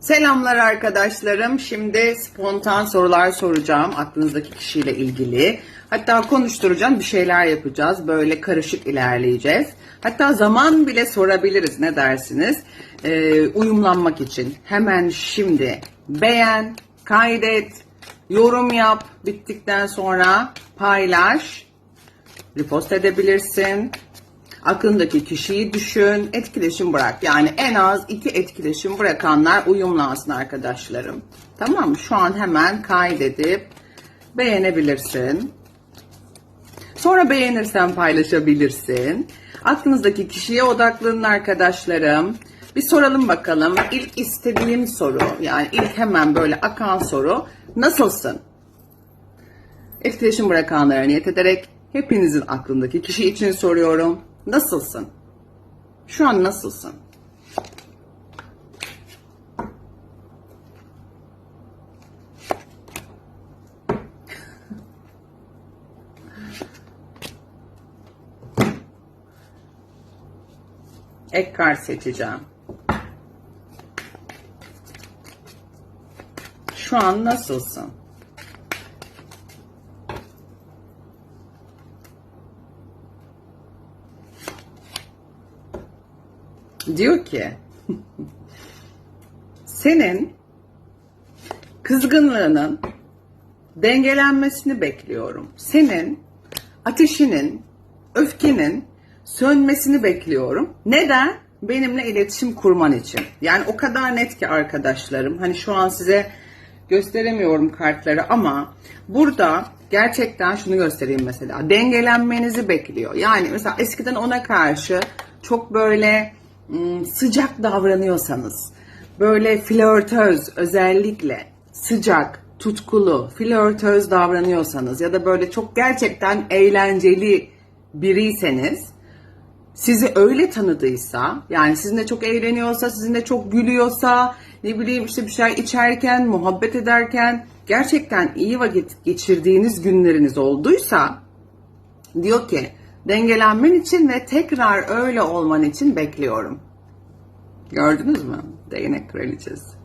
Selamlar arkadaşlarım. Şimdi spontan sorular soracağım aklınızdaki kişiyle ilgili. Hatta konuşturacağım, bir şeyler yapacağız. Böyle karışık ilerleyeceğiz. Hatta zaman bile sorabiliriz ne dersiniz? Ee, uyumlanmak için. Hemen şimdi beğen, kaydet, yorum yap. Bittikten sonra paylaş. Repost edebilirsin. Aklındaki kişiyi düşün, etkileşim bırak. Yani en az iki etkileşim bırakanlar uyumlansın arkadaşlarım. Tamam mı? Şu an hemen kaydedip beğenebilirsin. Sonra beğenirsen paylaşabilirsin. Aklınızdaki kişiye odaklanın arkadaşlarım. Bir soralım bakalım. İlk istediğim soru, yani ilk hemen böyle akan soru. Nasılsın? Etkileşim bırakanlara niyet ederek hepinizin aklındaki kişi için soruyorum. Nasılsın? Şu an nasılsın? Ek seçeceğim. Şu an nasılsın? Diyor ki senin kızgınlığının dengelenmesini bekliyorum. Senin ateşinin, öfkenin sönmesini bekliyorum. Neden? Benimle iletişim kurman için. Yani o kadar net ki arkadaşlarım. Hani şu an size gösteremiyorum kartları ama burada gerçekten şunu göstereyim mesela. Dengelenmenizi bekliyor. Yani mesela eskiden ona karşı çok böyle sıcak davranıyorsanız, böyle flörtöz özellikle sıcak, tutkulu, flörtöz davranıyorsanız ya da böyle çok gerçekten eğlenceli biriyseniz sizi öyle tanıdıysa, yani sizinle çok eğleniyorsa, sizinle çok gülüyorsa, ne bileyim işte bir şey içerken, muhabbet ederken gerçekten iyi vakit geçirdiğiniz günleriniz olduysa diyor ki dengelenmen için ve tekrar öyle olman için bekliyorum. Gördünüz mü? Değnek kraliçesi.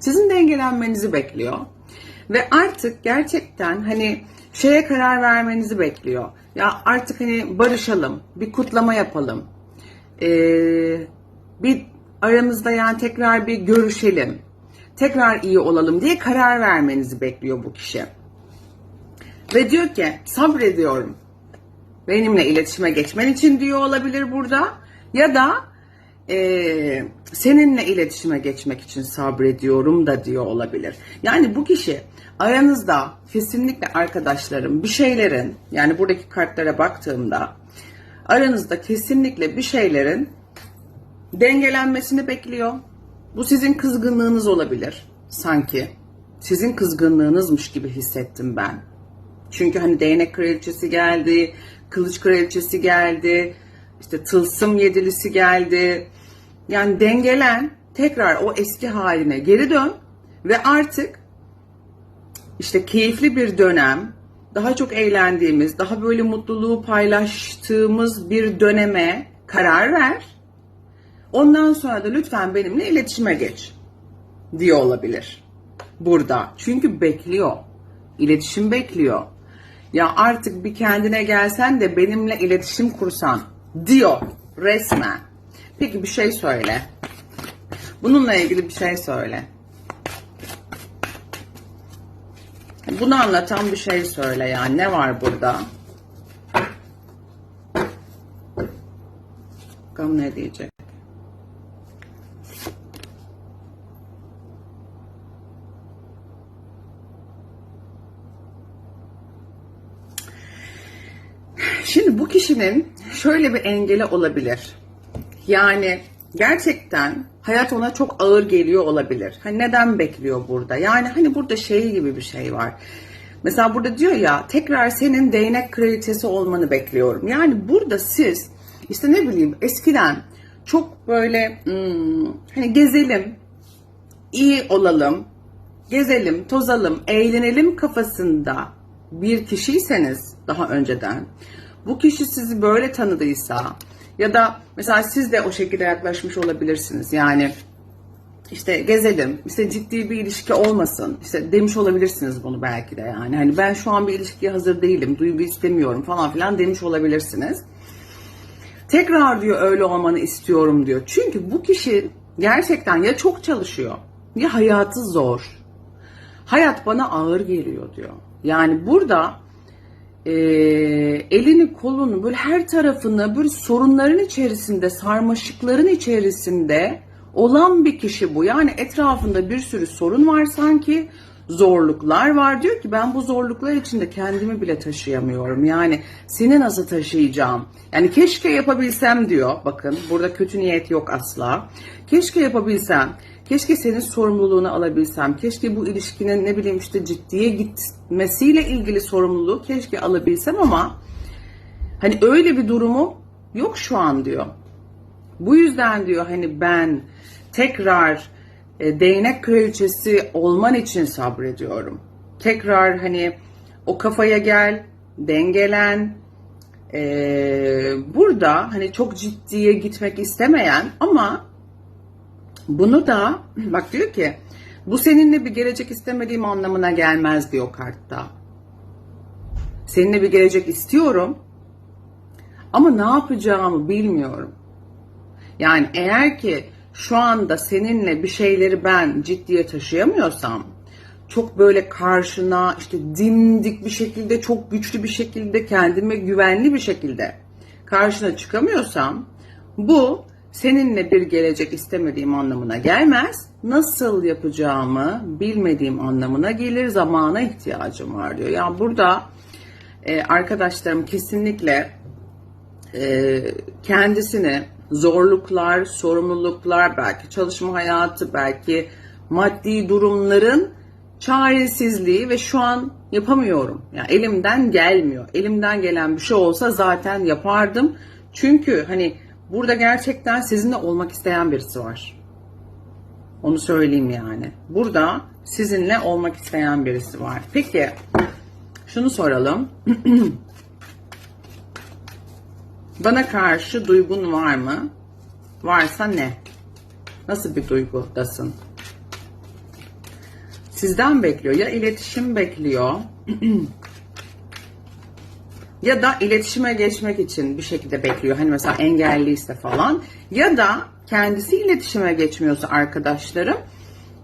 Sizin dengelenmenizi bekliyor. Ve artık gerçekten hani şeye karar vermenizi bekliyor. Ya artık hani barışalım, bir kutlama yapalım. Ee, bir aramızda yani tekrar bir görüşelim. Tekrar iyi olalım diye karar vermenizi bekliyor bu kişi. Ve diyor ki sabrediyorum. Benimle iletişime geçmen için diyor olabilir burada. Ya da e, seninle iletişime geçmek için sabrediyorum da diyor olabilir. Yani bu kişi aranızda kesinlikle arkadaşlarım bir şeylerin yani buradaki kartlara baktığımda aranızda kesinlikle bir şeylerin dengelenmesini bekliyor. Bu sizin kızgınlığınız olabilir sanki. Sizin kızgınlığınızmış gibi hissettim ben. Çünkü hani değnek kraliçesi geldi, kılıç kraliçesi geldi, işte tılsım yedilisi geldi. Yani dengelen tekrar o eski haline geri dön ve artık işte keyifli bir dönem, daha çok eğlendiğimiz, daha böyle mutluluğu paylaştığımız bir döneme karar ver. Ondan sonra da lütfen benimle iletişime geç diyor olabilir burada. Çünkü bekliyor. İletişim bekliyor. Ya artık bir kendine gelsen de benimle iletişim kursan diyor resmen. Peki bir şey söyle. Bununla ilgili bir şey söyle. Bunu anlatan bir şey söyle yani. Ne var burada? Bakalım ne diyecek. Şimdi bu kişinin şöyle bir engeli olabilir. Yani gerçekten hayat ona çok ağır geliyor olabilir. Hani neden bekliyor burada? Yani hani burada şey gibi bir şey var. Mesela burada diyor ya tekrar senin değnek kraliçesi olmanı bekliyorum. Yani burada siz işte ne bileyim eskiden çok böyle hmm, hani gezelim, iyi olalım, gezelim, tozalım, eğlenelim kafasında bir kişiyseniz daha önceden bu kişi sizi böyle tanıdıysa ya da mesela siz de o şekilde yaklaşmış olabilirsiniz. Yani işte gezelim, işte ciddi bir ilişki olmasın, işte demiş olabilirsiniz bunu belki de yani. Hani ben şu an bir ilişkiye hazır değilim, duygu istemiyorum falan filan demiş olabilirsiniz. Tekrar diyor öyle olmanı istiyorum diyor. Çünkü bu kişi gerçekten ya çok çalışıyor ya hayatı zor. Hayat bana ağır geliyor diyor. Yani burada e, elini kolunu böyle her tarafını böyle sorunların içerisinde, sarmaşıkların içerisinde olan bir kişi bu. Yani etrafında bir sürü sorun var sanki, zorluklar var. Diyor ki ben bu zorluklar içinde kendimi bile taşıyamıyorum. Yani seni nasıl taşıyacağım? Yani keşke yapabilsem diyor. Bakın burada kötü niyet yok asla. Keşke yapabilsem. Keşke senin sorumluluğunu alabilsem. Keşke bu ilişkinin ne bileyim işte ciddiye gitmesiyle ilgili sorumluluğu keşke alabilsem ama hani öyle bir durumu yok şu an diyor. Bu yüzden diyor hani ben tekrar e, değnek kraliçesi olman için sabrediyorum. Tekrar hani o kafaya gel, dengelen. E, burada hani çok ciddiye gitmek istemeyen ama bunu da bak diyor ki bu seninle bir gelecek istemediğim anlamına gelmez diyor kartta. Seninle bir gelecek istiyorum ama ne yapacağımı bilmiyorum. Yani eğer ki şu anda seninle bir şeyleri ben ciddiye taşıyamıyorsam çok böyle karşına işte dimdik bir şekilde çok güçlü bir şekilde kendime güvenli bir şekilde karşına çıkamıyorsam bu seninle bir gelecek istemediğim anlamına gelmez. Nasıl yapacağımı bilmediğim anlamına gelir. Zamana ihtiyacım var diyor. Yani burada e, arkadaşlarım kesinlikle e, kendisini zorluklar, sorumluluklar, belki çalışma hayatı, belki maddi durumların çaresizliği ve şu an yapamıyorum. Yani elimden gelmiyor. Elimden gelen bir şey olsa zaten yapardım. Çünkü hani burada gerçekten sizinle olmak isteyen birisi var. Onu söyleyeyim yani. Burada sizinle olmak isteyen birisi var. Peki şunu soralım. Bana karşı duygun var mı? Varsa ne? Nasıl bir duygudasın? Sizden bekliyor. Ya iletişim bekliyor. ya da iletişime geçmek için bir şekilde bekliyor. Hani mesela engelliyse falan. Ya da kendisi iletişime geçmiyorsa arkadaşlarım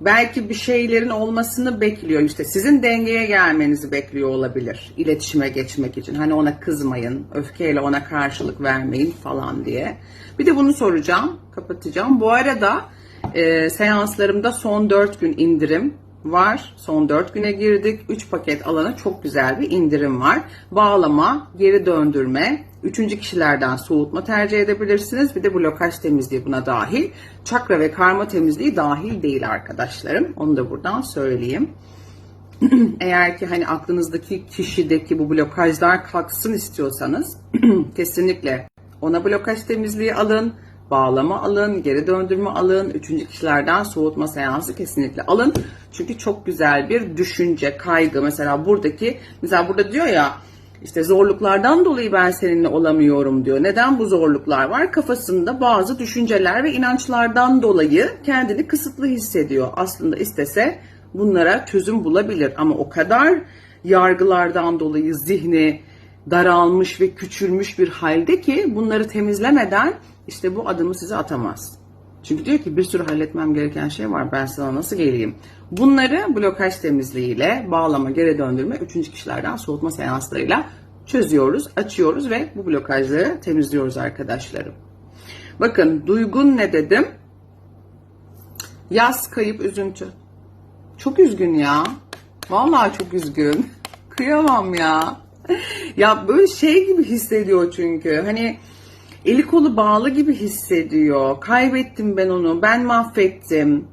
belki bir şeylerin olmasını bekliyor. İşte sizin dengeye gelmenizi bekliyor olabilir. iletişime geçmek için. Hani ona kızmayın, öfkeyle ona karşılık vermeyin falan diye. Bir de bunu soracağım, kapatacağım. Bu arada e, seanslarımda son 4 gün indirim var. Son 4 güne girdik. 3 paket alana çok güzel bir indirim var. Bağlama, geri döndürme, üçüncü kişilerden soğutma tercih edebilirsiniz. Bir de blokaj temizliği buna dahil. Çakra ve karma temizliği dahil değil arkadaşlarım. Onu da buradan söyleyeyim. Eğer ki hani aklınızdaki kişideki bu blokajlar kalksın istiyorsanız kesinlikle ona blokaj temizliği alın bağlama alın, geri döndürme alın, üçüncü kişilerden soğutma seansı kesinlikle alın. Çünkü çok güzel bir düşünce, kaygı. Mesela buradaki, mesela burada diyor ya işte zorluklardan dolayı ben seninle olamıyorum diyor. Neden bu zorluklar var? Kafasında bazı düşünceler ve inançlardan dolayı kendini kısıtlı hissediyor. Aslında istese bunlara çözüm bulabilir ama o kadar yargılardan dolayı zihni daralmış ve küçülmüş bir halde ki bunları temizlemeden işte bu adımı size atamaz. Çünkü diyor ki bir sürü halletmem gereken şey var ben sana nasıl geleyim. Bunları blokaj temizliğiyle bağlama, geri döndürme, üçüncü kişilerden soğutma seanslarıyla çözüyoruz, açıyoruz ve bu blokajları temizliyoruz arkadaşlarım. Bakın duygun ne dedim? Yaz, kayıp, üzüntü. Çok üzgün ya. Vallahi çok üzgün. Kıyamam ya. Ya böyle şey gibi hissediyor çünkü. Hani eli kolu bağlı gibi hissediyor. Kaybettim ben onu. Ben mahvettim.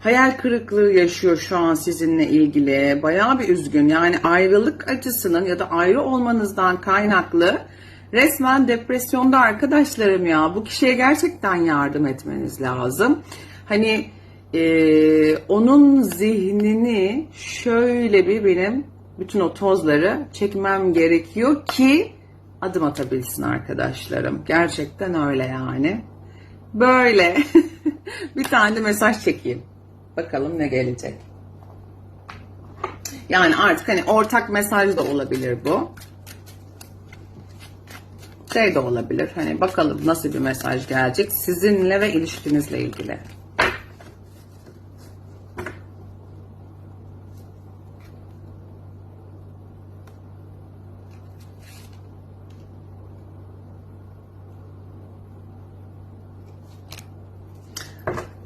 Hayal kırıklığı yaşıyor şu an sizinle ilgili. Bayağı bir üzgün. Yani ayrılık acısının ya da ayrı olmanızdan kaynaklı resmen depresyonda arkadaşlarım ya. Bu kişiye gerçekten yardım etmeniz lazım. Hani e, onun zihnini şöyle bir benim bütün o tozları çekmem gerekiyor ki adım atabilsin arkadaşlarım. Gerçekten öyle yani. Böyle. bir tane de mesaj çekeyim. Bakalım ne gelecek. Yani artık hani ortak mesaj da olabilir bu. Şey de olabilir. Hani bakalım nasıl bir mesaj gelecek sizinle ve ilişkinizle ilgili.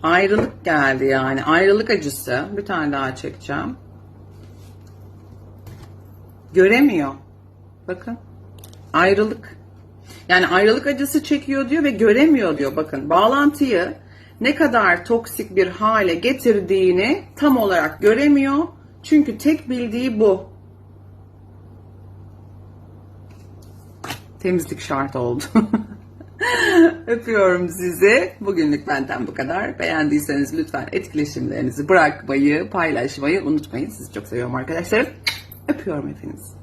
Ayrılık geldi yani. Ayrılık acısı. Bir tane daha çekeceğim. Göremiyor. Bakın. Ayrılık. Yani ayrılık acısı çekiyor diyor ve göremiyor diyor. Bakın bağlantıyı ne kadar toksik bir hale getirdiğini tam olarak göremiyor. Çünkü tek bildiği bu. Temizlik şart oldu. Öpüyorum sizi. Bugünlük benden bu kadar. Beğendiyseniz lütfen etkileşimlerinizi bırakmayı, paylaşmayı unutmayın. Sizi çok seviyorum arkadaşlar. Öpüyorum hepinizi.